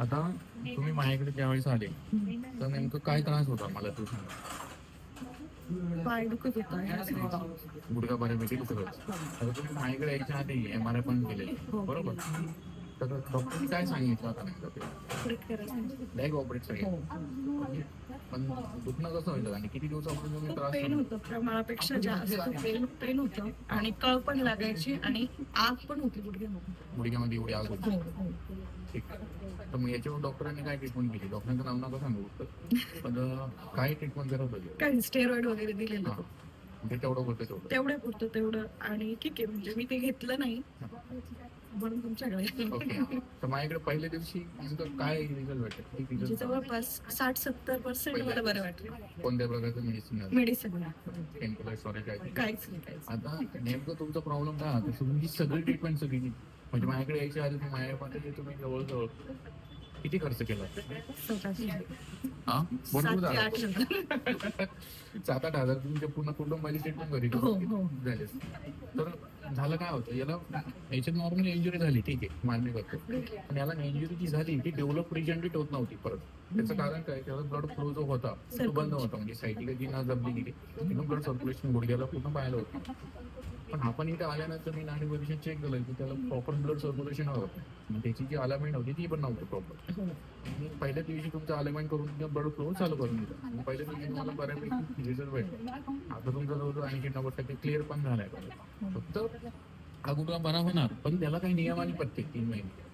आता तुम्ही माझ्याकडे ज्यावेळेस आले तर नेमकं काय त्रास होता मला तू सांग. पाय दुखत होता. गुडघा बऱ्यापैकी दुखत होता आता तुम्ही माझ्याकडे यायच्या आधी एम आर आय पण केले बरोबर. तर डॉक्टरने काय सांगितलं आता? नेमकं ते ऑपरेट पण दुखणं कसं व्हायचं आणि किती दिवसापासून तुम्ही त्रास पेन होतं प्रमाणापेक्षा जास्त पेन पेन होतं. आणि कळ पण लागायची आणि आग पण होती गुडघ्यामध्ये गुडघ्यामध्ये एवढी आग होती. हो, ठीक. तर मग याच्यावर डॉक्टरांनी काय ट्रीटमेंट केली? डॉक्टरांचं नाव नका सांगू. पण काय ट्रीटमेंट करत होते? काही स्टेरॉइड वगैरे दिलेलं हा. ते तेवढं होतं तेवढं. तेवढ्या पुरतं तेवढं. आणि ठीक आहे म्हणजे मी ते घेतलं नाही. म्हणून तुमच्याकडे ओके. तर माझ्याकडे पहिल्या दिवशी नेमकं काय रिझल्ट किती म्हणजे result? जवळपास साठ सत्तर पर्सेंट मला बरं वाटलं. कोणत्या प्रकारचं मेडिसिन मेडिसिन पेनकिलर सॉरी काय ते? काहीच नाही काहीच आता नेमकं तुमचा प्रॉब्लेम काय? होता तुमची सगळी ट्रीटमेंट सगळी म्हणजे माझ्याकडे यायच्या आधी माझ्याकडे तुम्ही जवळजवळ किती खर्च केला हा? सात ते. आठ हजार. सात आठ हजार तुमच्या पूर्ण कुटुंबाची ट्रीटमेंट करी हो, हो. झाले. तर झालं काय होतं? याला याच्यात नॉर्मली इंजुरी झाली ठीक आहे मान्य करतो. पण याला इंजुरी जी झाली ती डेव्हलप रिजनरेट होत नव्हती परत. त्याचं कारण काय? त्याला ब्लड फ्लो जो होता तो बंद होता. म्हणजे सायटिका जी ना जमली गेली ब्लड सर्क्युलेशन गुडघ्याला पूर्ण पाहायला होतं. पण आपण इथे आल्यानंतर मी नाणी पोझिशन चेक केलं की त्याला प्रॉपर ब्लड सर्क्युलेशन हवं आणि त्याची जी अलाइनमेंट होती ती पण नव्हती प्रॉपर मी पहिल्या दिवशी तुमचं अलाइनमेंट करून ब्लड फ्लो चालू करून दिलं. पहिल्या दिवशी तुम्हाला बऱ्यापैकी रिझल्ट भेटला. आता तुमचा जवळजवळ आणखी नव्वद टक्के क्लिअर पण झालाय. फक्त हा गुडघा बरा होणार पण त्याला काही नियम आणि पत्ते तीन महिने.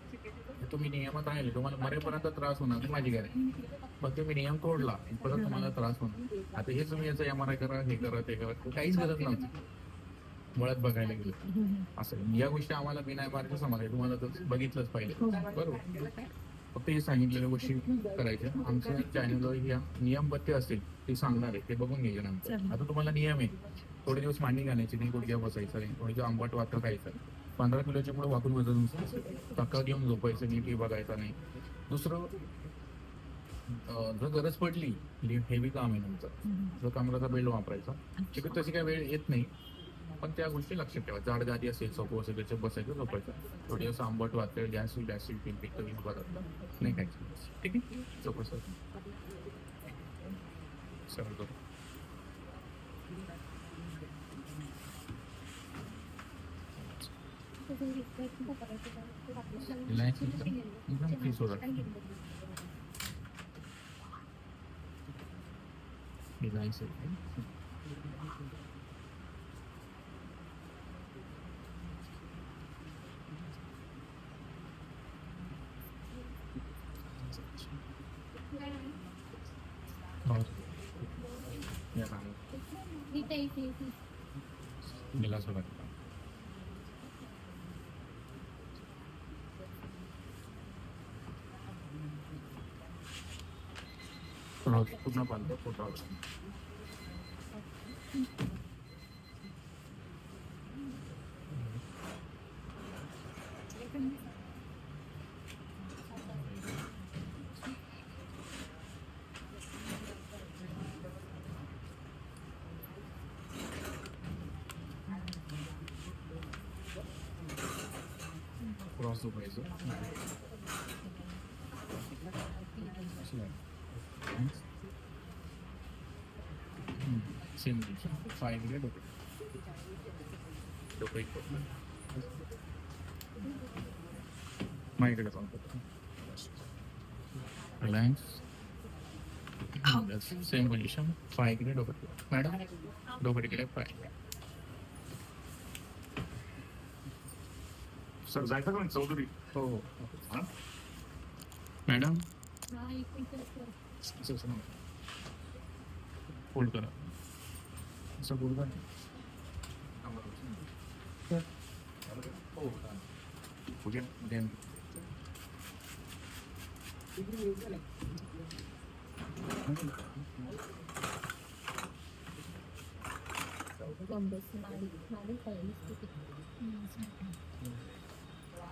तुम्ही नियमात राहिले तुम्हाला मरेपर्यंत त्रास होणार माझी गॅरंटी मग तुम्ही नियम तोडला परत तुम्हाला त्रास होणार. आता हे तुम्ही याचं एम आर आय करा हे करा ते करा काहीच गरज नव्हती. मुळात बघायला गेलं असं. या गोष्टी आम्हाला बिना एम आर समजल्या तुम्हाला तर बघितलंच पाहिजे. बरोबर. फक्त हे सांगितलेल्या गोष्टी करायच्या. आमच्या चॅनलवर ह्या नियमपत्ते असतील ते सांगणार आहे. ते बघून घ्यायचे नंतर. चालेल. आता तुम्हाला नियम आहे. थोडे दिवस मांडी घालायची नाही गुडघ्या बसायचं नाही थोडी आंबट वाटतं खायचं. पंधरा किलोच्या पुढे वाकून वजन टक्का घेऊन झोपायचं नीट हे बघायचं नाही. दुसरं जर गरज पडली हेवी काम आहे नंतर जर कमराचा बेल्ट वापरायचा. तिकडे तशी काही वेळ येत नाही. पण त्या गोष्टी लक्षात ठेवा. जाड गादी असेल सोपं असेल त्याच्यात बसायचं झोपायचं. थोडी असं आंबट वाटतं गॅस गॅस पिल पिकत बघत नाही खायचं. ठीक आहे? सोपं सर. सरळ करू एकदम फ्री रिलायन्स एकदम और या नाम मिला सोडा रोज पूर्ण बंद photo across the visor. Same 500. Okay. Reliance. Same position. 5 grade over. Madam, double grade 5. Sir जायचं का चौधरी हो हो मॅडम होल्ड करा असं होल्ड करा हो Pooja then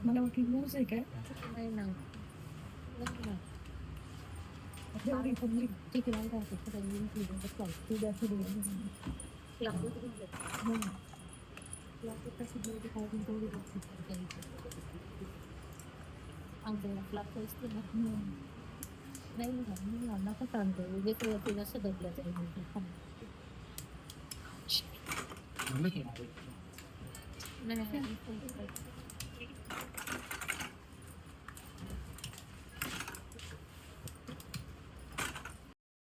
Mana wakil musik ya? Mainan. Mainan. Mainan. Mainan. Mainan. Mainan. Mainan. Mainan. Mainan. Mainan. Mainan. I'm looking at.